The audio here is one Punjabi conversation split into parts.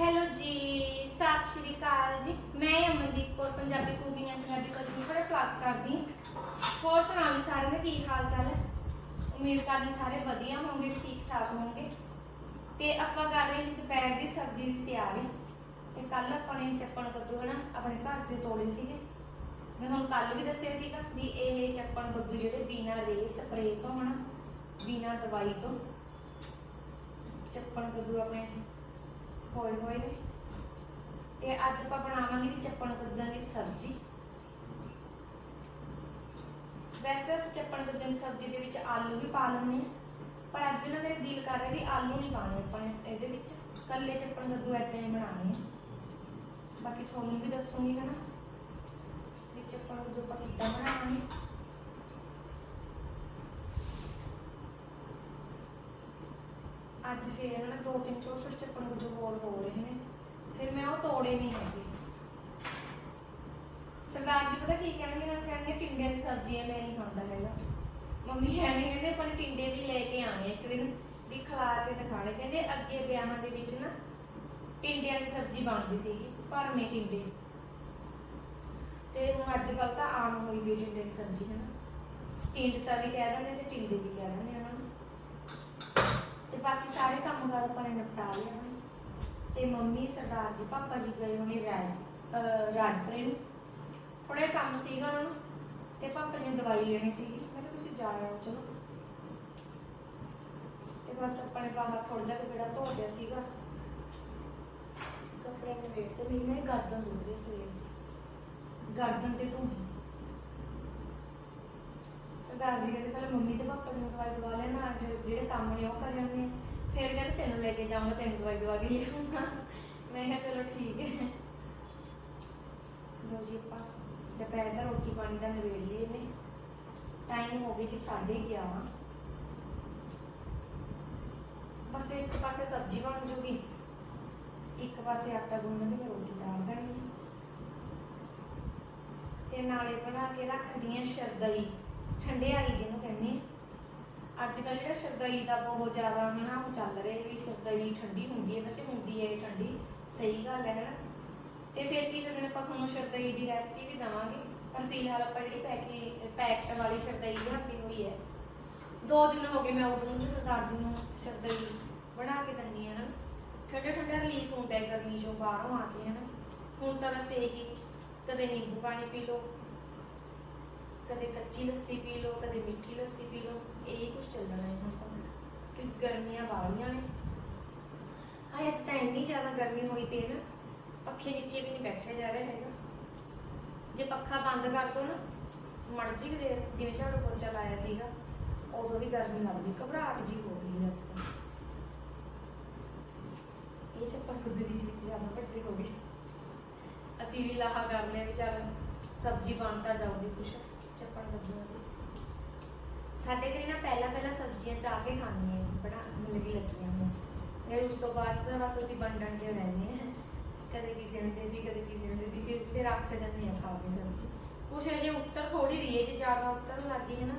ਹੈਲੋ ਜੀ, ਸਤਿ ਸ਼੍ਰੀ ਅਕਾਲ ਜੀ। ਮੈਂ Amandeep Kaur, Punjabi cooking and Punjabi culture ਤੁਹਾਡਾ ਸਵਾਗਤ ਕਰਦੀ ਹਾਂ। ਹੋਰ ਸੁਣਾਓ ਜੀ ਸਾਰਿਆਂ ਦਾ, ਕੀ ਹਾਲ ਚਾਲ ਹੈ? ਉਮੀਦ ਕਰਦੀ ਸਾਰੇ ਵਧੀਆ ਹੋਣਗੇ, ਠੀਕ ਠਾਕ ਹੋਣਗੇ। ਤੇ ਆਪਾਂ ਕਰ ਰਹੇ ਜੀ ਦੁਪਹਿਰ ਦੀ ਸਬਜ਼ੀ ਦੀ ਤਿਆਰੀ। ਤੇ ਕੱਲ ਆਪਾਂ ਨੇ ਚੱਪਣ ਕੱਦੂ ਹਨਾ ਆਪਣੇ ਘਰ ਦੇ ਤੋੜੇ ਸੀਗੇ। ਮੈਂ ਤੁਹਾਨੂੰ ਕੱਲ ਵੀ ਦੱਸਿਆ ਸੀਗਾ ਵੀ ਇਹ ਚੱਪਣ ਕੱਦੂ ਜਿਹੜੇ ਬਿਨਾਂ ਰੇ ਸਪਰੇ ਤੋਂ ਹਨਾ ਬਿਨਾਂ ਦਵਾਈ ਤੋਂ, ਚੱਪਣ ਕੱਦੂ ਆਪਣੇ ਹੋਏ ਹੋਏ ਨੇ। ਤੇ ਅੱਜ ਆਪਾਂ ਬਣਾਵਾਂਗੇ ਜੀ ਚੱਪਣ ਕੱਦੂਆਂ ਦੀ ਸਬਜ਼ੀ। ਵੈਸੇ ਤਾਂ ਅਸੀਂ ਚੱਪਣ ਕੱਦੂਆਂ ਦੀ ਸਬਜ਼ੀ ਦੇ ਵਿੱਚ ਆਲੂ ਵੀ ਪਾ ਲੈਂਦੇ ਆ ਪਰ ਅੱਜ ਨਾ ਮੇਰੇ ਦਿਲ ਕਰ ਰਿਹਾ ਵੀ ਆਲੂ ਨਹੀਂ ਪਾਣੇ ਆਪਾਂ ਇਸ- ਇਹਦੇ ਵਿੱਚ। ਕੱਲੇ ਚੱਪਣ ਕੱਦੂ ਐਦਾਂ ਹੀ ਬਣਾਉਣੇ ਆ। ਬਾਕੀ ਤੁਹਾਨੂੰ ਵੀ ਦੱਸੂਗੀ ਹਨਾ। ਵੀ ਚੱਪਣ ਕੱਦੂ ਆਪਾਂ ਕਿੱਦਾਂ ਬਣਾਵਾਂਗੇ। ਅੱਜ ਫੇਰ ਨਾ ਦੋ ਤਿੰਨ ਛੋਟੇ ਛੋਟੇ ਚੱਪਣ ਕੱਦੂ ਹੋਰ ਹੋ ਰਹੇ ਨੇ। ਫਿਰ ਮੈਂ ਉਹ ਤੋੜੇ ਨਹੀਂ ਹੈਗੇ। ਸਰਦਾਰ ਜੀ ਪਤਾ ਕੀ ਕਹਿਣਗੇ? ਨਾ ਕਹਿਣਗੇ, ਟਿੰਡਿਆਂ ਦੀ ਸਬਜ਼ੀ ਹੈ ਮੈਂ ਨਹੀਂ ਖਾਂਦਾ ਹੈਗਾ। ਮੰਮੀ ਕਹਿਣਗੇ ਕਹਿੰਦੇ, ਆਪਾਂ ਨੇ ਟਿੰਡੇ ਵੀ ਲੈ ਕੇ ਆਣੇ ਇੱਕ ਦਿਨ, ਵੀ ਖਿਲਾ ਕੇ ਦਿਖਾਣੇ ਕਹਿੰਦੇ ਅੱਗੇ ਵਿਆਹਾਂ ਦੇ ਵਿੱਚ ਨਾ ਟਿੰਡਿਆਂ ਦੀ ਸਬਜ਼ੀ ਬਣਦੀ ਸੀਗੀ, ਭਰਵੇਂ ਟਿੰਡੇ। ਤੇ ਹੁਣ ਅੱਜ ਕੱਲ ਤਾਂ ਆਮ ਹੋਈ ਵੀ ਟਿੰਡੇ ਦੀ ਸਬਜ਼ੀ ਹੈ ਨਾ ਟਿੰਡਸਾ ਵੀ ਕਹਿ ਦਿੰਦੇ ਤੇ ਟਿੰਡੇ ਵੀ ਕਹਿ ਦਿੰਦੇ ਤੇ ਬਾਕੀ ਸਾਰੇ ਕੰਮਕਾਰ ਆਪਾਂ ਨੇ ਨਿਪਟਾ ਲਏ ਹਨ ਤੇ ਮੰਮੀ, ਸਰਦਾਰ ਜੀ, ਪਾਪਾ ਜੀ ਗਏ ਹੋਣੇ ਰਾਜ, ਅਹ, ਰਾਜਪੁਰੇ ਨੂੰ। ਥੋੜਾ ਕੰਮ ਸੀਗਾ ਉਹਨਾਂ ਨੂੰ, ਤੇ ਪਾਪਾ ਜੀ ਨੇ ਦਵਾਈ ਲੈਣੀ ਸੀਗੀ। ਮੈਂ ਕਿਹਾ, ਤੁਸੀਂ ਜਾ ਆਓ, ਚਲੋ। ਤੇ ਬਸ ਆਪਣੇ ਬਾਹਰ ਥੋੜਾ ਜਿਹਾ ਬੇੜਾ ਧੋ ਲਿਆ ਸੀਗਾ। ਕੱਪੜੇ ਨਵੇੜ ਤੇ ਮੇਰੀ ਨਾ ਇਹ ਗਰਦਨ ਦੁਖ ਰਹੀ ਸਵੇਰ ਗਰਦਨ ਤੇ ਢੂਹੀ। ਸਰਦਾਰ ਜੀ ਕਹਿੰਦੇ ਪਹਿਲਾਂ ਮੰਮੀ ਤੇ ਪਾਪਾ ਜੀ ਨੂੰ ਦਵਾਈ ਦਵਾ ਲੈਣਾ ਜਿਹੜੇ ਜਿਹੜੇ ਕੰਮ ਨੇ ਉਹ ਕਰ ਜਾਂਦੇ ਫਿਰ ਕਹਿੰਦੇ ਤੈਨੂੰ ਲੈ ਕੇ ਜਾਊਂਗਾ, ਤੈਨੂੰ ਦਵਾਈ ਦਵਾ ਕੇ ਲਿਆਉਂਗਾ ਮੈਂ ਕਿਹਾ ਚਲੋ ਠੀਕ ਹੈ। ਲੋ ਜੀ ਆਪਾਂ ਦੁਪਹਿਰ ਦਾ ਰੋਟੀ ਪਾਣੀ ਦਾ ਨਵੇੜ ਲਈਏ ਨੇ ਟਾਈਮ ਹੋ ਗਈ ਜੀ 11:30 ਬਸ ਇੱਕ ਪਾਸੇ ਸਬਜ਼ੀ ਬਣ ਜੂਗੀ। ਇੱਕ ਪਾਸੇ ਆਟਾ ਗੁੰਨਣ ਦੀ ਮੈਂ ਰੋਟੀ ਦਾਲ ਦੇਣੀ ਹੈ। ਤੇ ਨਾਲੇ ਬਣਾ ਕੇ ਰੱਖਦੀ ਆ ਸ਼ਰਦਈ। ਠੰਡਿਆਈ ਜਿਹਨੂੰ ਕਹਿੰਦੇ ਆ। ਅੱਜ ਕੱਲ੍ਹ ਜਿਹੜਾ ਸ਼ਰਦਈ ਦਾ ਬਹੁਤ ਜ਼ਿਆਦਾ ਹਨਾ ਉਹ ਚੱਲ ਰਿਹਾ ਵੀ ਸ਼ਰਦਈ ਠੰਡੀ ਹੁੰਦੀ ਹੈ, ਵੈਸੇ ਹੁੰਦੀ ਹੈ ਇਹ ਠੰਡੀ, ਸਹੀ ਗੱਲ ਹੈ ਹਨਾ। ਤੇ ਫਿਰ ਕਿਸੇ ਦਿਨ ਆਪਾਂ ਤੁਹਾਨੂੰ ਸ਼ਰਦਈ ਦੀ ਰੈਸਪੀ ਵੀ ਦਵਾਂਗੇ, ਪਰ ਫਿਲਹਾਲ ਆਪਾਂ ਜਿਹੜੀ ਪੈਕਿੰਗ ਪੈਕਟ ਵਾਲੀ ਸ਼ਰਦਈ ਲਿਆਂਦੀ ਹੋਈ ਹੈ, ਦੋ ਦਿਨ ਹੋ ਗਏ ਮੈਂ ਉਦੋਂ ਨੂੰ ਸਰਦਾਰ ਜੀ ਨੂੰ ਸ਼ਰਦਈ ਬਣਾ ਕੇ ਦਿੰਦੀ ਹਾਂ ਨਾ ਠੰਡਾ ਠੰਡਾ ਰਿਲੀਫ ਹੁੰਦਾ ਹੈ ਗਰਮੀ ਚੋਂ ਬਾਹਰੋਂ ਆ ਕੇ ਹਨਾ। ਹੁਣ ਤਾਂ ਬਸ ਇਹੀ, ਕਦੇ ਨਿੰਬੂ ਪਾਣੀ ਪੀ ਲਓ ਕਦੇ ਕੱਚੀ ਲੱਸੀ ਪੀ ਲਓ, ਕਦੇ ਮਿੱਠੀ ਲੱਸੀ ਪੀ ਲਓ, ਇਹੀ ਕੁਝ ਚੱਲਣਾ ਹੈ ਹੁਣ ਤਾਂ। ਕਿਉਂਕਿ ਗਰਮੀਆਂ ਵਾਲੀਆਂ ਨੇ। ਹਾਏ, ਅੱਜ ਤਾਂ ਇੰਨੀ ਜ਼ਿਆਦਾ ਗਰਮੀ ਹੋਈ ਪਈ ਨਾ, ਪੱਖੇ ਨੀਚੇ ਵੀ ਨਹੀਂ ਬੈਠਿਆ ਜਾ ਰਿਹਾ ਹੈਗਾ। ਜੇ ਪੱਖਾ ਬੰਦ ਕਰ ਦੋ ਨਾ ਮਰਜ਼ੀ ਕਿ ਦੇਰ ਜਿਵੇਂ ਝਾੜੂ ਪੋਚਾ ਲਾਇਆ ਸੀਗਾ, ਉਦੋਂ ਵੀ ਗਰਮੀ ਲੱਗਦੀ, ਘਬਰਾਹਟ ਜੀ ਹੋ ਗਈ ਅੱਜ ਤਾਂ। ਇਹ ਚੱਪਲ ਖੁਦ ਵਿੱਚ ਵਿੱਚ ਜ਼ਿਆਦਾ ਵੱਡੇ ਹੋ ਗਏ। ਅਸੀਂ ਵੀ ਲਾਹਾ ਕਰ ਲਿਆ ਵੀ ਚੱਲ, ਸਬਜ਼ੀ ਬਣਤਾ ਜਾਊਗੀ ਕੁਛ। ਚੱਪਣ ਲੱਗੂਗਾ ਦੀ ਸਾਡੇ ਘਰੇ ਨਾ ਪਹਿਲਾਂ ਪਹਿਲਾਂ ਸਬਜ਼ੀਆਂ ਚਾਹ ਕੇ ਖਾਂਦੀਆਂ ਬਣਾ ਮਿਲਦੀ ਲੱਗੀਆਂ ਨੇ ਫਿਰ ਉਸ ਤੋਂ ਬਾਅਦ ਤਾਂ ਬਸ ਅਸੀਂ ਵੰਡਣ ਦੇ ਰਹਿੰਦੇ ਹਾਂ ਕਦੇ ਕਿਸੇ ਨੂੰ ਦੇਦੀ ਕਦੇ ਕਿਸੇ ਨੂੰ ਦੇਦੀ ਫਿਰ ਫਿਰ ਅੱਖ ਜਾਂਦੇ ਆ ਖਾ ਕੇ ਸਬਜ਼ੀ। ਕੁਛ ਜੇ ਉੱਤਰ ਥੋੜੀ ਰਹੀ ਹੈ, ਜੇ ਜ਼ਿਆਦਾ ਉੱਤਰ ਲੱਗੀ ਹੈ ਨਾ,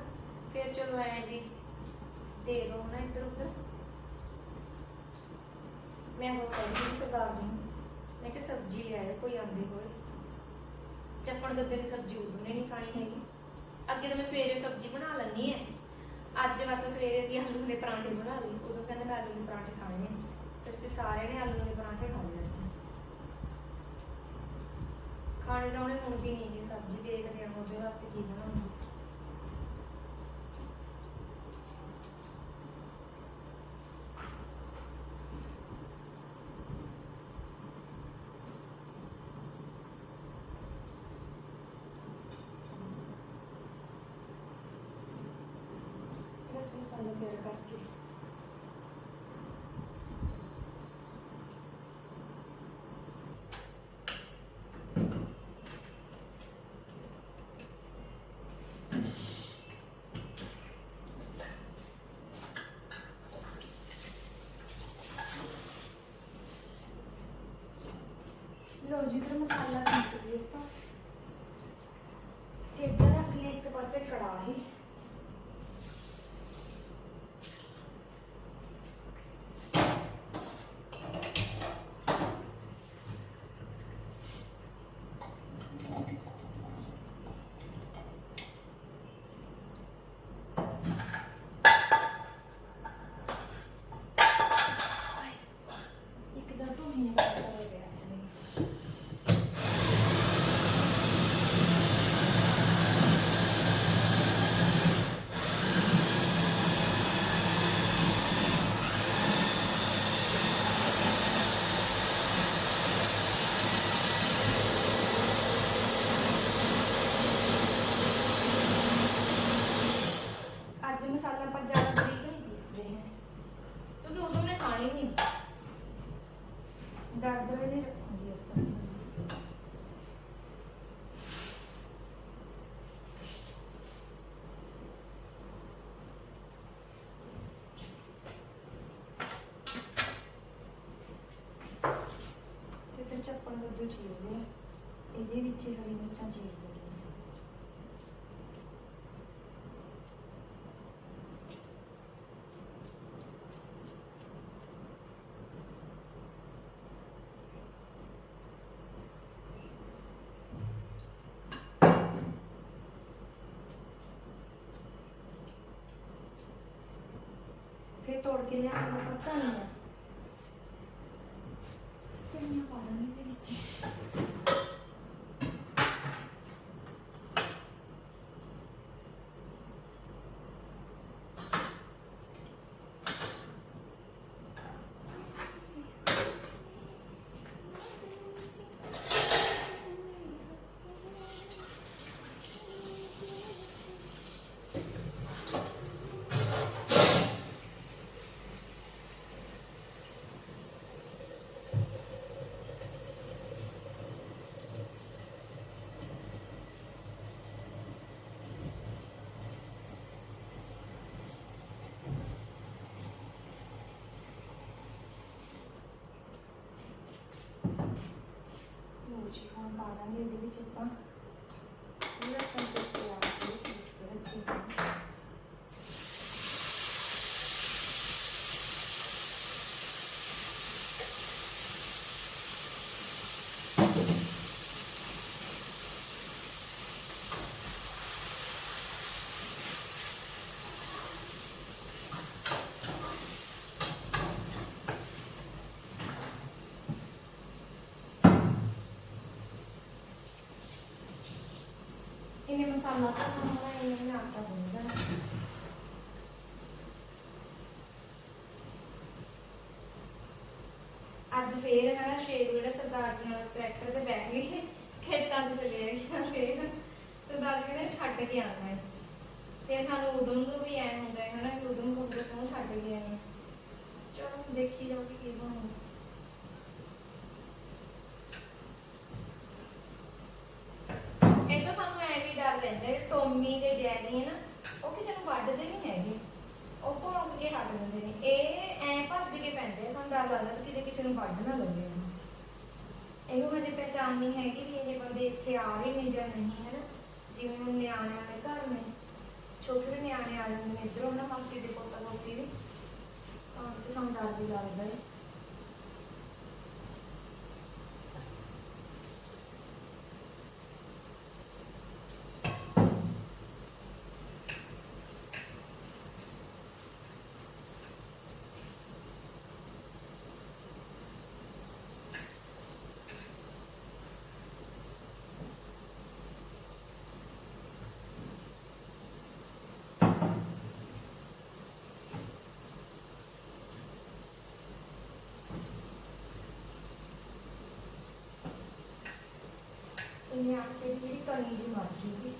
ਫਿਰ ਚਲੋ ਐ ਵੀ ਦੇ ਦੋ ਨਾ ਇੱਧਰ ਉੱਧਰ। ਮੈਂ ਹੋ ਕਹਿੰਦੀ ਸਰਦਾਰ ਜੀ ਮੈਂ ਕਿ ਸਬਜ਼ੀ ਲਿਆਏ ਕੋਈ ਆਂਦੇ ਹੋਏ। ਚੱਪਣ ਗੱਦੇ ਦੀ ਸਬਜ਼ੀ ਉਦੋਂ ਨੇ ਨਹੀਂ ਖਾਣੀ ਹੈਗੀ। ਅੱਗੇ ਤਾਂ ਮੈਂ ਸਵੇਰੇ ਸਬਜ਼ੀ ਬਣਾ ਲੈਣੀ ਹੈ। ਅੱਜ ਬਸ ਸਵੇਰੇ ਅਸੀਂ ਆਲੂ ਦੇ ਪਰਾਂਠੇ ਬਣਾ ਲਏ। ਉਦੋਂ ਕਹਿੰਦੇ ਮੈਂ ਆਲੂ ਦੇ ਪਰਾਂਠੇ ਖਾਣੇ ਆ। ਫਿਰ ਅਸੀਂ ਸਾਰਿਆਂ ਨੇ ਆਲੂ ਦੇ ਪਰਾਂਠੇ ਖਾ ਅੱਜ। ਖਾਣੇ ਤਾਂ ਉਹਨੇ ਹੁਣ ਵੀ ਨਹੀਂ ਸਬਜ਼ੀ ਦੇਖਦੇ ਆ, ਉਹਦੇ ਵਾਸਤੇ ਕੀ ਬਣਾਉਂਗੀ ਬਸ ਮਸਾਲਾ ਤਿਆਰ ਕਰਕੇ ਲੋ ਜੀ ਫਿਰ ਮਸਾਲਾ ਪੀਸ ਲਿਆ ਆਪਾਂ। ਤੇ ਇੱਧਰ ਰੱਖ ਲਈ ਇੱਕ ਪਾਸੇ ਕੜਾਹੀ। आज मसाला पर ज्यादा बरीक नहीं पीस रहे हैं क्योंकि उर्दू ने खानी नहीं दर्द वजह रखूंगी उसका ਤੋੜ ਕੇ ਲਿਆਉਣਾ ਪਤਾ ਨਹੀਂ ਹੈ ਪਾ ਦਾਂਗੀ ਇਹਦੇ ਵਿੱਚ ਲਓ ਜੀ ਹੁਣ ਪਾ ਦਾਂਗੇ ਇਹਦੇ ਵਿੱਚ ਆਪਾਂ ਲਸਣ ਤੇ ਪਿਆਜ਼ ਜੀ ਪੀਸ ਕੇ ਰੱਖੇ ਹੋਏ ਨੇ। ਇਹਨੇ ਮਸਾਲਾ ਤਾਂ ਹੋਣਾ ਇਹਨੇ ਮੈਂ ਅੱਜ ਫੇਰ ਹੈ ਸ਼ੇਰ ਜਿਹੜਾ ਸਰਦਾਰ ਜੀ ਨਾਲ ਟਰੈਕਟਰ ਤੇ ਬੈਠ ਗਏ, ਖੇਤਾਂ 'ਚ ਚਲੇ ਗਏ ਫੇਰ। ਸਰਦਾਰ ਜੀ ਕਹਿੰਦੇ ਛੱਡ ਕੇ ਆਉਣਾ ਹੈ। ਤੇ ਸਾਨੂੰ ਉਦੋਂ ਵੀ ਐ ਹੁੰਦਾ ਹੈ ਨਾ ਕਿ ਉਦੋਂ ਤੋਂ ਛੱਡ ਕੇ ਆਏ ਚਲੋ ਦੇਖੀ ਜਾਓਗੇ ਕੀ ਬਣੂਗਾ ਇਹ ਤਾਂ ਸਾਨੂੰ ਐ ਵੀ ਡਰ ਰਹਿੰਦਾ ਹੈ ਟੋਮੀ ਦੇ ਜੈਨੀ ਹੈ ਨਾ ਉਹ ਕਿਸੇ ਨੂੰ ਵੱਢਦੇ ਨਹੀਂ ਹੈਗੇ ਉਹ ਭੌਂਕ ਕੇ ਹਟ ਜਾਂਦੇ ਨੇ ਇਹ ਐ ਭੱਜ ਕੇ ਪੈਂਦੇ ਆ ਸਾਨੂੰ ਡਰ ਲੱਗਦਾ ਕਿ ਕਿਤੇ ਕਿਸੇ ਨੂੰ ਵੱਢ ਨਾ ਲਵੇ ਇਹਨੂੰ। ਹਜੇ ਪਹਿਚਾਨ ਨਹੀਂ ਹੈਗੀ ਵੀ ਇਹ ਬੰਦੇ ਇੱਥੇ ਆ ਰਹੇ ਨੇ ਜਾਂ ਨਹੀਂ ਹੈ ਨਾ ਜਿਵੇਂ ਹੁਣ ਨਿਆਣਿਆਂ ਦੇ ਘਰ ਨੇ। ਛੋਟੇ ਛੋਟੇ ਨਿਆਣੇ ਆ ਜਾਂਦੇ ਨੇ ਇੱਧਰੋਂ ਨਾ ਮਾਸੀ ਦੇ ਪੋਤਾ ਪੋਤੀ ਦੇ। ਤਾਂ ਤੇ ਸਾਨੂੰ ਡਰ ਵੀ ਲੱਗਦਾ ਹੈ ਇਹਨੇ ਆਟੇ ਦੀ ਜਿਹੜੀ ਕਣੀ ਜੀ ਮਰ ਜੂਗੀ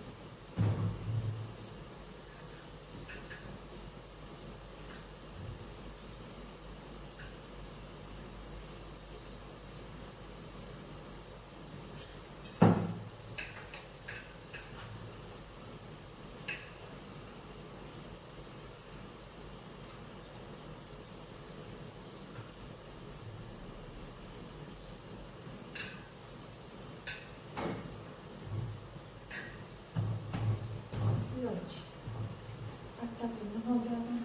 ਲਓ ਜੀ ਆਟਾ ਗੁੰਨ ਹੋ ਗਿਆ ਵਾ।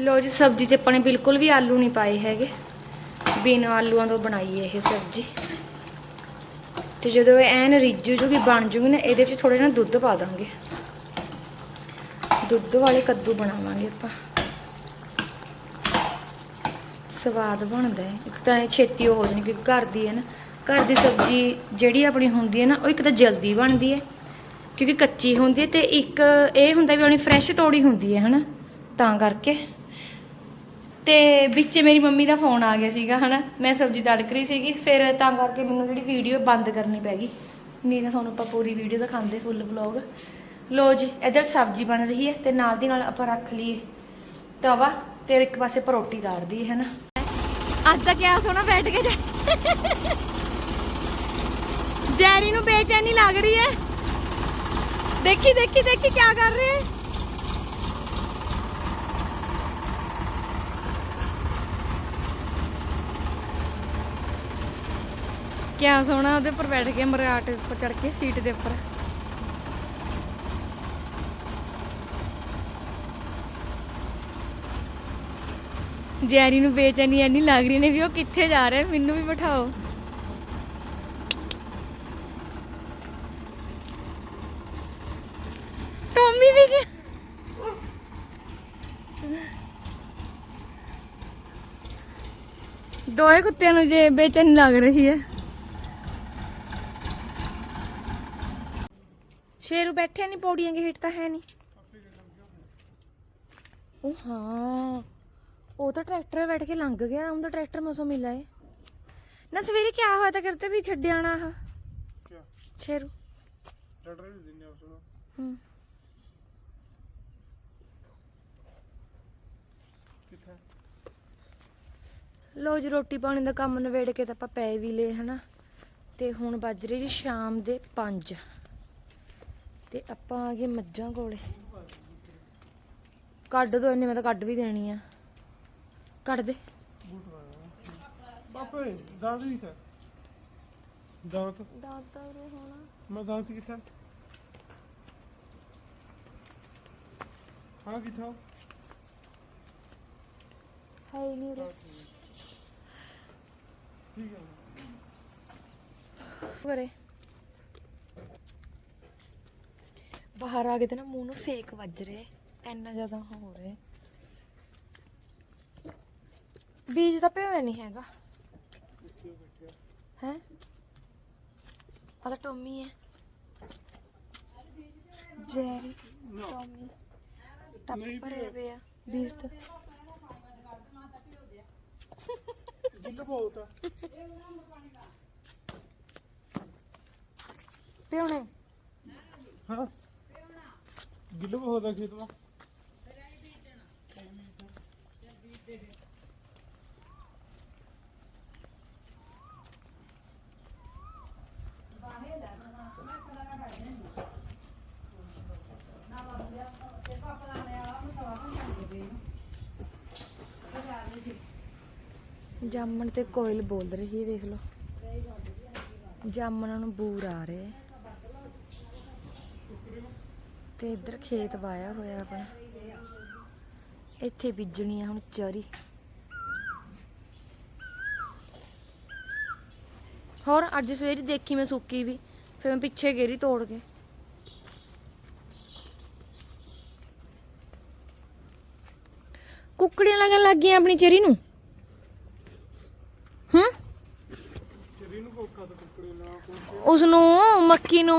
ਲੋ ਜੀ, ਸਬਜ਼ੀ 'ਚ ਆਪਾਂ ਨੇ ਬਿਲਕੁਲ ਵੀ ਆਲੂ ਨਹੀਂ ਪਾਏ ਹੈਗੇ। ਬਿਨਾਂ ਆਲੂਆਂ ਤੋਂ ਬਣਾਈ ਇਹ ਸਬਜ਼ੀ। ਤੇ ਜਦੋਂ ਇਹ ਐਨ ਰਿੱਝ ਜੂਗੀ, ਬਣ ਜੂਗੀ ਨਾ, ਇਹਦੇ 'ਚ ਥੋੜਾ ਜਿਹਾ ਦੁੱਧ ਪਾ ਦਾਂਗੇ। ਦੁੱਧ ਵਾਲੇ ਕੱਦੂ ਬਣਾਵਾਂਗੇ ਆਪਾਂ। ਸਵਾਦ ਬਣਦਾ ਹੈ। ਇੱਕ ਤਾਂ ਇਹ ਛੇਤੀ ਹੋ ਜਾਣੀ, ਕਿਉਂਕਿ ਘਰ ਦੀ ਹੈ ਨਾ, ਘਰ ਦੀ ਸਬਜ਼ੀ ਜਿਹੜੀ ਆਪਣੀ ਹੁੰਦੀ ਹੈ ਨਾ, ਉਹ ਇੱਕ ਤਾਂ ਜਲਦੀ ਬਣਦੀ ਹੈ। ਕਿਉਂਕਿ ਕੱਚੀ ਹੁੰਦੀ ਹੈ ਤੇ ਇੱਕ ਇਹ ਹੁੰਦਾ ਵੀ ਆਪਣੀ ਫਰੈਸ਼ ਤੋੜੀ ਹੁੰਦੀ ਹੈ, ਹਨਾ? ਤਾਂ ਕਰਕੇ। ਤੇ ਵਿੱਚ ਮੇਰੀ ਮੰਮੀ ਦਾ ਫੋਨ ਆ ਗਿਆ ਸੀਗਾ, ਹਨਾ। ਮੈਂ ਸਬਜ਼ੀ ਤੜਕ ਰਹੀ ਸੀਗੀ, ਫਿਰ ਤਾਂ ਕਰਕੇ ਮੈਨੂੰ ਜਿਹੜੀ ਵੀਡੀਓ ਬੰਦ ਕਰਨੀ ਪੈ ਗਈ। ਨਹੀਂ ਤਾਂ ਤੁਹਾਨੂੰ ਆਪਾਂ ਪੂਰੀ ਵੀਡੀਓ ਦਿਖਾਉਂਦੇ ਫੁੱਲ ਵਲੌਗ ਲੋ ਜੀ, ਇੱਧਰ ਸਬਜ਼ੀ ਬਣ ਰਹੀ ਹੈ ਤੇ ਨਾਲ ਦੀ ਨਾਲ ਆਪਾਂ ਰੱਖ ਲਈਏ ਤਵਾ ਤੇ ਇੱਕ ਪਾਸੇ ਪਰੋਟੀ ਤਾਰਦੀ ਹੈ ਨਾ ਅੱਜ ਤਾਂ ਕਿਆ ਸੋਹਣਾ ਬੈਠ ਕੇ ਜੈਰੀ ਨੂੰ ਬੇਚੈਨੀ ਲੱਗ ਰਹੀ ਹੈ। ਦੇਖੀ ਦੇਖੀ ਦੇਖੀ ਕਿਆ ਕਰ ਰਹੇ ਹੈ। ਕਿਆ ਸੋਹਣਾ ਉਹਦੇ ਉੱਪਰ ਬੈਠ ਕੇ ਮਰਾਟ ਉੱਪਰ ਚੜ ਕੇ, ਸੀਟ ਦੇ ਉੱਪਰ। ਜੈਰੀ ਨੂੰ ਬੇਚੈਨੀ ਐਨੀ ਲੱਗ ਰਹੀ ਨੇ ਵੀ ਉਹ ਕਿੱਥੇ ਜਾ ਰਿਹਾ, ਮੈਨੂੰ ਵੀ ਬਿਠਾਓ। ਟੋਮੀ ਵੀ ਗਿਆ ਦੋਏ ਕੁੱਤਿਆਂ ਨੂੰ ਜੇ ਬੇਚੈਨੀ ਲੱਗ ਰਹੀ ਹੈ ਸ਼ੇਰੂ ਬੈਠਿਆ ਨਹੀਂ ਪੌੜੀਆਂ ਦੇ ਹੇਠ ਤਾਂ ਹੈ ਨਹੀਂ ਉਹ ਹਾਂ ਉਹ ਤਾਂ ਟਰੈਕਟਰ ਬੈਠ ਕੇ ਲੰਘ ਗਿਆ ਉਹਦਾ ਟਰੈਕਟਰ ਮਸੋਂ ਮਿਲਾ ਏ। ਨਾ ਸਵੇਰੇ ਕੀ ਹੋਇਆ ਤਾਂ ਕਰਤੇ ਵੀ ਛੱਡ ਆਣਾ ਆ ਕੀ ਟਰੈਕਟਰ ਵੀ ਦਿੰਨੇ ਉਸ ਨੂੰ। ਲੋ ਜੀ ਰੋਟੀ ਪਾਣੀ ਦਾ ਕੰਮ ਨਵੇੜ ਕੇ ਤਾਂ ਆਪਾਂ ਪੈ ਵੀ ਲਏ ਹਨਾ? ਤੇ ਹੁਣ ਵੱਜ ਰਹੀ ਜੀ ਸ਼ਾਮ ਦੇ 5 ਤੇ ਆਪਾਂ ਆ ਗਏ ਮੱਝਾਂ ਕੋਲੇ। ਕੱਢ ਦੋ ਇਹਨੇ ਮੈਂ ਤਾਂ ਕੱਢ ਵੀ ਦੇਣੀ ਆ। ਕੱਢ ਦੇ। ਬਾਪੇ ਦਾਦ ਵੀ ਤਾਂ ਦਾਤ? ਦਾਤ ਤਾਂ ਉਰੇ ਹੋਣਾ। ਮੈਂ ਦਾਤ ਕਿੱਥੇ ਹਾਂ ਕਿੱਥੇ ਹੈ ਨਹੀਂ ਉਰੇ। ਠੀਕ ਹੈ ਕਰੇ ਬਾਹਰ ਆ ਕੇ ਤੇ ਨਾ ਮੂੰਹ ਨੂੰ ਸੇਕ ਵੱਜ ਰਹੇ। ਐਨਾ ਜ਼ਿਆਦਾ ਹੋ ਰਿਹਾ। ਬੀਜ ਤਾਂ ਪਿਆ ਨਹੀਂ ਹੈਗਾ। ਹੈ? ਆ ਤਾਂ ਟੋਮੀ ਹੈ। Jerry Tommy. ਟੱਪ ਭਰੇ ਵੇ ਆ। ਬੀਜ ਤਾਂ ਜਿੱਦ ਬਹੁਤ ਆ। ਪਿਉਣੇ ਹਾਂ। ਗਿੱਲ ਹੋ ਦਾ ਖੇਤ ਮਾ ਜਾਮਣ ਤੇ ਕੋਇਲ ਬੋਲ ਰਹੀ ਹੈ ਦੇਖ ਲਓ। ਜਾਮਣ ਨੂੰ ਬੂਰ ਆ ਰਹੇ। ਤੇ ਇੱਧਰ ਖੇਤ ਵਾਇਆ ਹੋਇਆ ਆਪਣਾ। ਇੱਥੇ ਬੀਜਣੀ ਆ ਹੁਣ ਚਰੀ। ਹੋਰ ਅੱਜ ਸਵੇਰ ਦੇਖੀ ਮੈਂ ਸੁੱਕੀ ਵੀ ਫਿਰ ਮੈਂ ਪਿੱਛੇ ਗੇਰੀ ਤੋੜ ਕੇ। ਕੁੱਕੜੀਆਂ ਲੱਗਣ ਲੱਗ ਗਈਆਂ ਆਪਣੀ ਚਰੀ ਨੂੰ? ਹੂੰ? ਉਸ ਨੂੰ ਮੱਕੀ ਨੂੰ।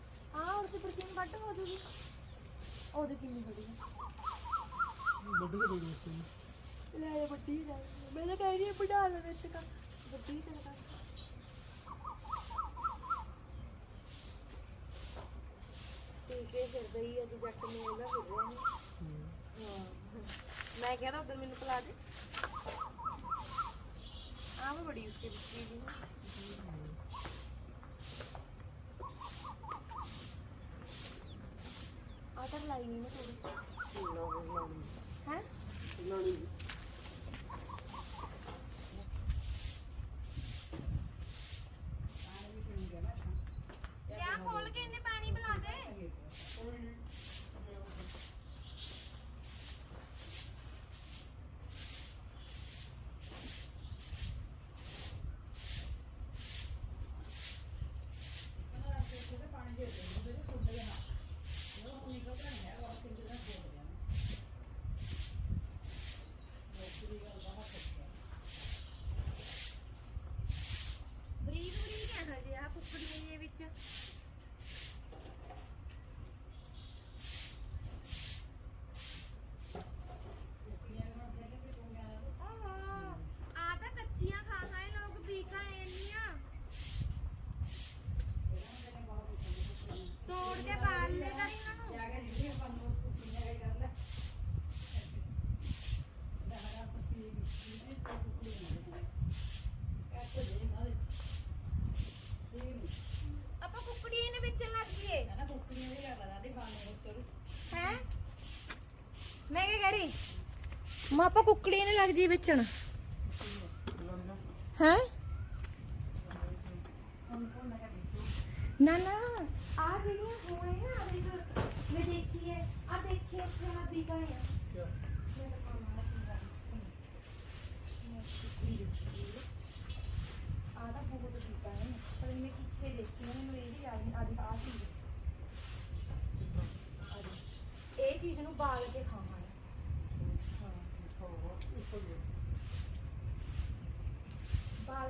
ਹਾਂ ਹੁਣ ਤੇ ਪ੍ਰੋਟੀਨ ਵੱਟ ਹੋ ਜੂਗੀ? ਉਹਦੇ ਕਿੰਨੀ ਬੜੀ ਵੱਡੀ ਤਾਂ ਬੜੀ ਹੈ ਹੈ। ਲੈ ਵੱਡੀ ਲੈ ਮੈਂ ਤਾਂ ਕਹਿ ਰਹੀ ਹਾਂ ਬਣਾ ਲੈ ਵਿੱਚ ਤੱਕ ਵੱਡੀ ਤੇ ਲਗਾ ਟੀਕੇ ਫਿਰਦਾ ਹੀ ਆ ਕਿ ਜੱਟ ਮੇਲ ਦਾ ਫਿਰ ਰਿਹਾ ਨਹੀਂ ਮੈਂ ਕਹਿੰਦਾ ਉਧਰ ਮੈਨੂੰ ਪਿਲਾ ਦੇ। ਆਹ ਮੈਂ ਬੜੀ ਉਸਕੇ ਵਿੱਚ ਚੀਜ਼ ਹੈ। ਤਾਂ ਲਾਈ ਨਹੀਂ ਮੈਂ ਥੋੜੀ ਹੈ? लाड़ी ਮਾਪਾ ਕੁੱਕੜੀ ਨੇ ਲੱਗ ਜੀ ਵੇਚਣ। ਹੈ? ਨਾ ਨਾ, ਆ ਜਿਹੜੀਆਂ ਹੋਏ ਨਾ ਆ ਦੇਖ ਮੈਂ ਦੇਖੀ ਹੈ, ਆ ਦੇਖੀ ਹੈ ਆ ਵੀ ਗਏ ਆ ਆਦਾ ਬਹੁਤ ਦਿੱਤਾ ਹੈ, ਪਰ ਮੈਂ ਕਿੱਥੇ ਦੇਖੀ ਹੈ, ਮੈਨੂੰ ਇਹ ਵੀ ਯਾਦ ਨਹੀਂ ਆਦੀ ਆ ਚੀਜ਼ ਇਹ ਚੀਜ਼ ਨੂੰ ਬਾਲ ਕੇ ਖਾਣਾ ਹੈ ਬਾਲ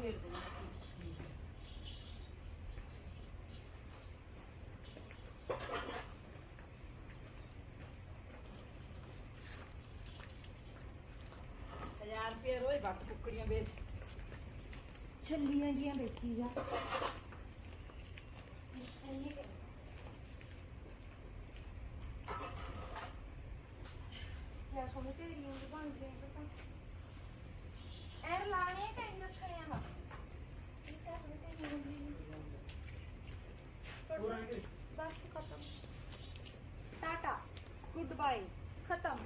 ਇਸ ਕੁੱਕੜੀਆਂ ਵੇਚ। ਛੱਲੀਆਂ ਜੀਆਂ ਵੇਚੀ ਜਾ ਯਾ ਸੋਨੇ ਤੇ ਰੀਆਂ ਬਣ ਗਈ ਪਤਾ ਐਰ ਲਾਣੇ ਕਿ ਇੰਨਾ ਖੜਿਆ ਵਾ ਇਹ ਤਾਂ ਸੋਨੇ ਤੇ ਰੀਆਂ ਦੀ ਬਸ ਖਤਮ। ਟਾਟਾ ਗੁੱਡ ਬਾਏ ਖਤਮ।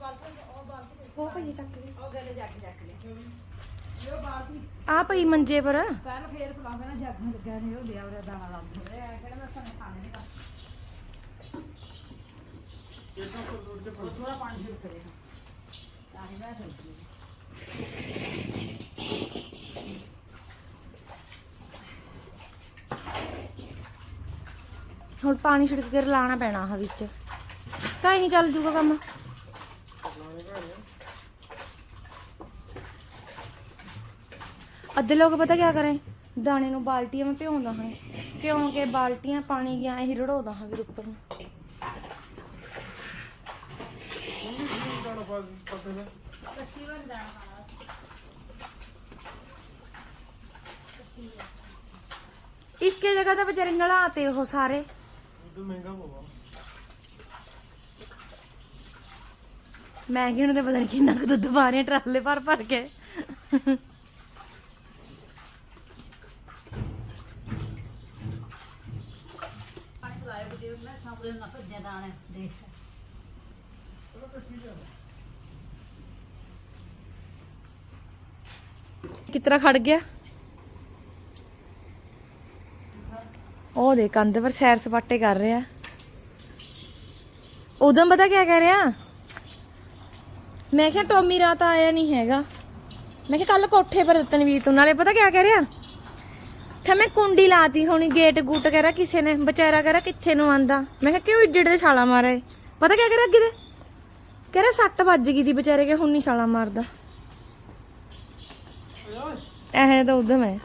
ਉਹ ਪਈ ਚੱਕ ਲਈ ਆ ਪਈ ਮੰਜੇ ਪਰ। ਕੱਲ ਫੇਰ ਫਲਾਵੇ ਨਾ ਜੱਗ ਨੂੰ ਲੱਗਿਆ ਨਹੀਂ ਉਹ ਲਿਆ ਉਹਦਾ ਦਾਣਾ ਲੱਗ ਰਿਹਾ ਕਿਹੜਾ ਮੈਂ ਸਾਨੂੰ ਖਾਣੇ ਨਹੀਂ ਉਹ ਥੋੜਾ ਪਾਣੀ ਛਿੜਕ ਦੇ ਤਾਂ ਹੀ ਮੈਂ ਸੋਚੀ ਹੁਣ ਪਾਣੀ ਛਿੜਕ ਕੇ ਰਲਾਣਾ ਪੈਣਾ ਆ ਵਿੱਚ। ਤਾਂ ਹੀ ਚੱਲ ਜੂਗਾ ਕੰਮ। ਅੱਧੇ ਲੋਕ ਪਤਾ ਕੀ ਕਰੇ? ਦਾਣੇ ਨੂੰ ਬਾਲਟੀਆਂ ਵਿੱਚ ਭਿਉਂਦਾ ਹਾਂ। ਭਿਉਂ ਕੇ ਬਾਲਟੀਆਂ ਪਾਣੀ ਗਿਆ ਇਹ ਰੜਾਉਂਦਾ ਹਾਂ ਵੀਰ ਉੱਪਰ ਨੂੰ। ਇੱਕੇ ਜਗ੍ਹਾ ਤੇ ਵਿਚਾਰੇ ਨਲਾਤੇ ਉਹ ਸਾਰੇ। ਮਹਿੰਗਾ ਪਵਾ ਮੈਂ ਕਿਹਨੂੰ ਤੇ ਪਤਾ ਨਹੀਂ ਕਿੰਨਾ ਕੁ ਦੁੱਧ ਪਾ ਰਹੇ ਟਰਾਲੇ ਭਰ ਭਰ ਕੇ। ਪਾਣੀ ਕਿਤਰਾ ਖੜ ਗਿਆ? ਉਹ ਦੇ ਕੰਧ ਪਰ ਸੈਰ ਸਪਾਟੇ ਕਰ ਰਿਹਾ। ਉਦੋਂ ਪਤਾ ਕਿਆ ਕਹਿ ਰਿਹਾ? ਮੈਂ ਕਿਹਾ ਟੋਮੀ ਰਾਤ ਆਇਆ ਨਹੀਂ ਹੈਗਾ। ਮੈਂ ਕਿਹਾ ਕੱਲ ਕੋਠੇ ਪਰ ਤਨਵੀਰ ਤੋਂ, ਨਾਲੇ ਪਤਾ ਕਿਆ ਕਹਿ ਰਿਹਾ? ਤੇ ਮੈਂ ਕੁੰਡੀ ਲਾਤੀ ਹੋਣੀ, ਗੇਟ ਗੂਟ ਕਹਿ ਰਿਹਾ ਕਿਸੇ ਨੇ, ਵਿਚਾਰਾ ਕਹਿ ਕਿੱਥੇ ਨੂੰ ਆਂਦਾ। ਮੈਂ ਕਿਹਾ ਕਿਉਂ ਇੱਡੇ ਦੇ ਛਾਲਾ ਮਾਰੇ ਪਤਾ ਕਿਆ ਕਹਿ ਰਿਹਾ ਅੱਗੇ ਦੇ ਕਹਿ ਰਿਹਾ ਸੱਟ ਵੱਜ ਗਈ ਦੀ ਵਿਚਾਰੇ ਕੇ, ਹੁਣ ਨਹੀਂ ਛਾਲਾ ਮਾਰਦਾ। ਇਹ ਤਾਂ ਉਦਮ ਹੈ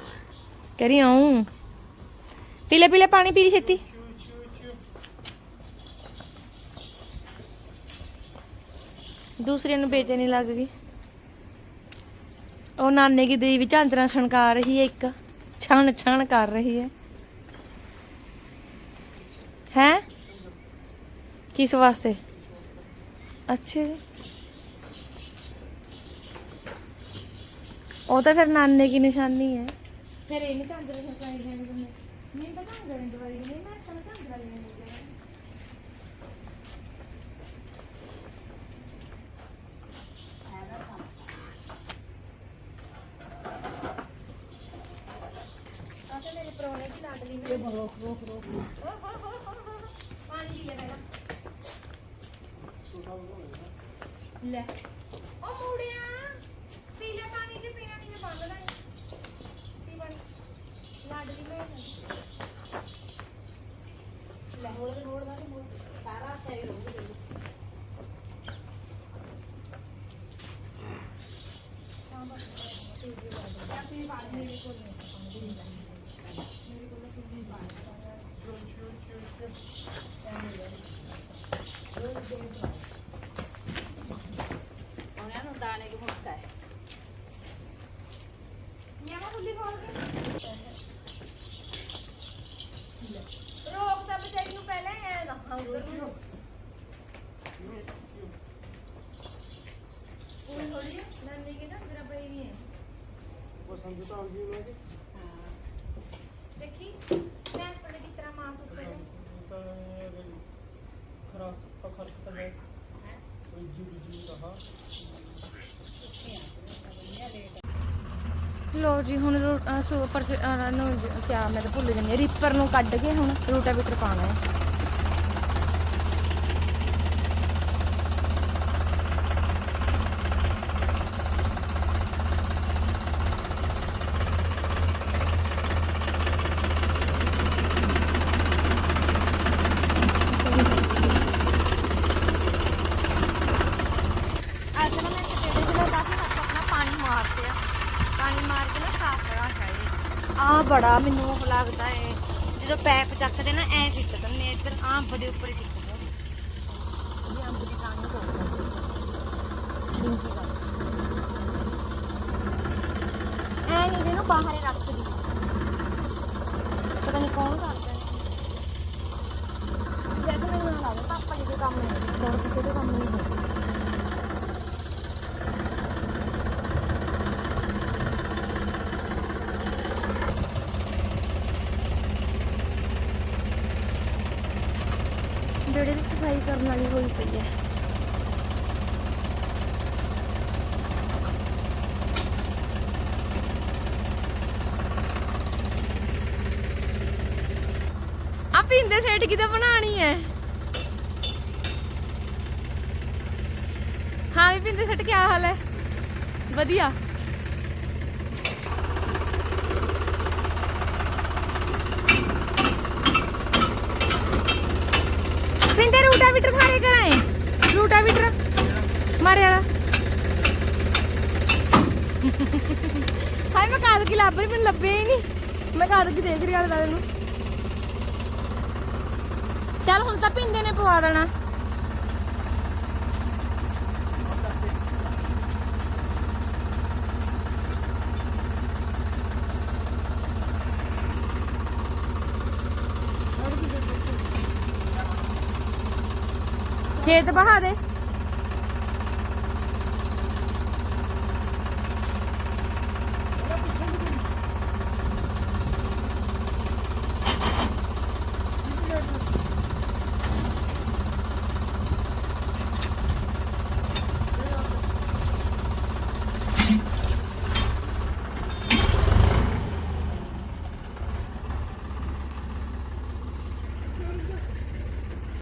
ਕਹਿ ਰਹੀ ਆਉਂ ਪੀਲੇ ਪੀਲੇ ਪਾਣੀ ਪੀ ਲਈ ਛੇਤੀ। ਦੂਸਰੇ ਨੂੰ ਬੇਚੈਨੀ ਲੱਗ ਗਈ। ਉਹ ਨਾਨੇ ਕੀ ਦੇਵੀ ਝਾਂਜਰਾਂ ਛਣਕਾ ਰਹੀ ਹੈ ਇੱਕ। ਛਣ ਛਣ ਕਰ ਰਹੀ ਹੈ। ਹੈ? ਕਿਸ ਵਾਸਤੇ? ਅੱਛੇ ਜੀ। ਉਹ ਤਾਂ ਫਿਰ ਨਾਨੇ ਕੀ ਨਿਸ਼ਾਨੀ ਹੈ। ਫਿਰ ਇਹ ਝਾਂਜਰਾਂ ਛਣਕਾਈ ਜਾਣੀ ਤੁਹਾਨੂੰ ਪਤਾ ਨਹੀਂ ਦਵਾਈ ਨਹੀਂ ਮੈਂ ਸਮਝਾਂ ਦਵਾਈ ਨਹੀਂ ਹੈਗਾ ਕੰਮ ਆ ਤੇ ਮੇਰੇ ਪਰੋਣੇ ਦੀ ਲਾਡਲੀ ਇਹ ਨੇ ਰੋਕ ਰੋਕ ਪਾਣੀ ਪੀ ਲੈ ਪਹਿਲਾਂ। ਲੈ ਓ ਮੂੜਿਆ ਪੀ ਲੈ ਪਾਣੀ ਤੇ ਪੀਣਾ ਨਹੀਂ ਮੈਂ ਬੰਦ ਲੈ ਪੀ ਪਾਣੀ ਲਾਡਲੀ ਮੈਂ ਲੈ ਹੋੜ ਦੇ ਹੋੜ ਦਾ ਹੋੜ ਸਾਰਾ ਸਹੀ ਰਹੂਗਾ ਹਾਂ ਬਸ ਪੀ ਦੇ ਲਾਡਲੀ ਜਾਂ ਪੀ ਪਾਣੀ ਮੇਰੇ ਕੋਲ ਨਹੀਂ ਹੈ ਪਾਣੀ ਪੀ ਲੈ ਮੇਰੇ ਕੋਲ ਫਿਰ ਵੀ ਪਾਣੀ ਉਹਨਾਂ ਨੂੰ ਦਾਣੇ ਦੀ ਮੁੱਕਾ ਹੈ ਨਿਆਣਾ ਖੁੱਲੀ ਖੋਲ ਕੇ ਰੋਕ ਤਾਂ ਬਚਾਈ ਨੂੰ ਪਹਿਲਾਂ ਐ ਨਾ ਉਧਰ ਨੂੰ ਉਹ ਥੋੜੀ ਨੰਦੀ ਕੇ ਨਾ ਤੇਰਾ ਬਈ ਨਹੀਂ ਹੈ ਉਹ ਸਮਝਤਾ ਆ ਗਈ ਲੋਗੇ ਦੇਖੀ ਮੈਂ ਇਸ ਵੇਲੇ ਕਿਸ ਤਰ੍ਹਾਂ ਮਾਸ ਉੱਤੇ ਹੈ ਤਾਂ ਖਰਾਬ ਪਖਰ ਤਾਂ ਹੈ ਕੋਈ ਜੀ ਜੀ ਰਹਾ ਲੋ ਜੀ ਹੁਣ ਸੁਪਰ ਨੂੰ ਕਿਆ ਮੈਂ ਤਾਂ ਭੁੱਲ ਜਾਂਦੀ ਹਾਂ, ਰੀਪਰ ਨੂੰ ਕੱਢ ਕੇ ਹੁਣ ਰੂਟਾਵੀਟਰ ਪਾਣਾ ਹੈ। ਲੱਗਦਾ ਏ। ਜਦੋਂ ਪੈਪ ਚੱਕਦੇ ਨਾ, ਐ ਸਿੱਟ ਦਿੰਦੇ ਆ। ਇੱਧਰ ਆਹ ਅੰਬ ਦੇ ਉੱਪਰ ਹੀ ਸਿੱਟ ਦਿੰਦੇ ਇਹ ਅੰਬ ਦੀ ਟਾਂਗ ਤੋਂ ਐ ਨਹੀਂ ਇਹਨੂੰ ਬਾਹਰ ਹੀ ਰੱਖ ਦੀ ਪਤਾ ਨਹੀਂ ਕੌਣ ਕਰਦਾ ਹੈ ਵੈਸੇ ਮੈਨੂੰ ਨਾ ਲੱਗਦਾ ਪਾਪਾ ਜੀ ਦੇ ਕੰਮ ਨਹੀਂ ਹੋਰ ਕਿਸੇ ਦੇ ਕੰਮ ਨਹੀਂ ਹੈ ਵਿਹੜੇ ਦੀ ਸਫ਼ਾਈ ਕਰਨ ਵਾਲੀ ਹੋਈ ਪਈ ਹੈ। ਆ ਪਿੰਦੇ ਸੈਟ ਕਿਤੇ ਬਣਾਣੀ ਹੈ। ਹਾਂ ਵੀ ਪਿੰਦੇ ਸੈਟ ਕੀ ਹਾਲ ਹੈ? ਵਧੀਆ ਪਿੰਦੇ ਰੂਟਾਵੀਟਰ ਸਾਰੇ ਕਰਾਏ ਰੂਟਾਵੀਟਰ ਮਾਰੇ ਵਾਲਾ ਹਾਏ ਮੈਂ ਕਾਦ ਕੀ ਲੱਭ ਰਹੀ ਮੈਨੂੰ ਲੱਭਿਆ ਹੀ ਨਹੀਂ। ਮੈਂ ਕਾਦ ਕੀ ਦੇਖ ਰਹੀ ਆਲੇ ਨੂੰ। ਚੱਲ ਹੁਣ ਤਾਂ ਪਿੰਦੇ ਨੇ ਪਵਾ ਦੇਣਾ। ਖੇਤ ਬਹਾ ਦੇ।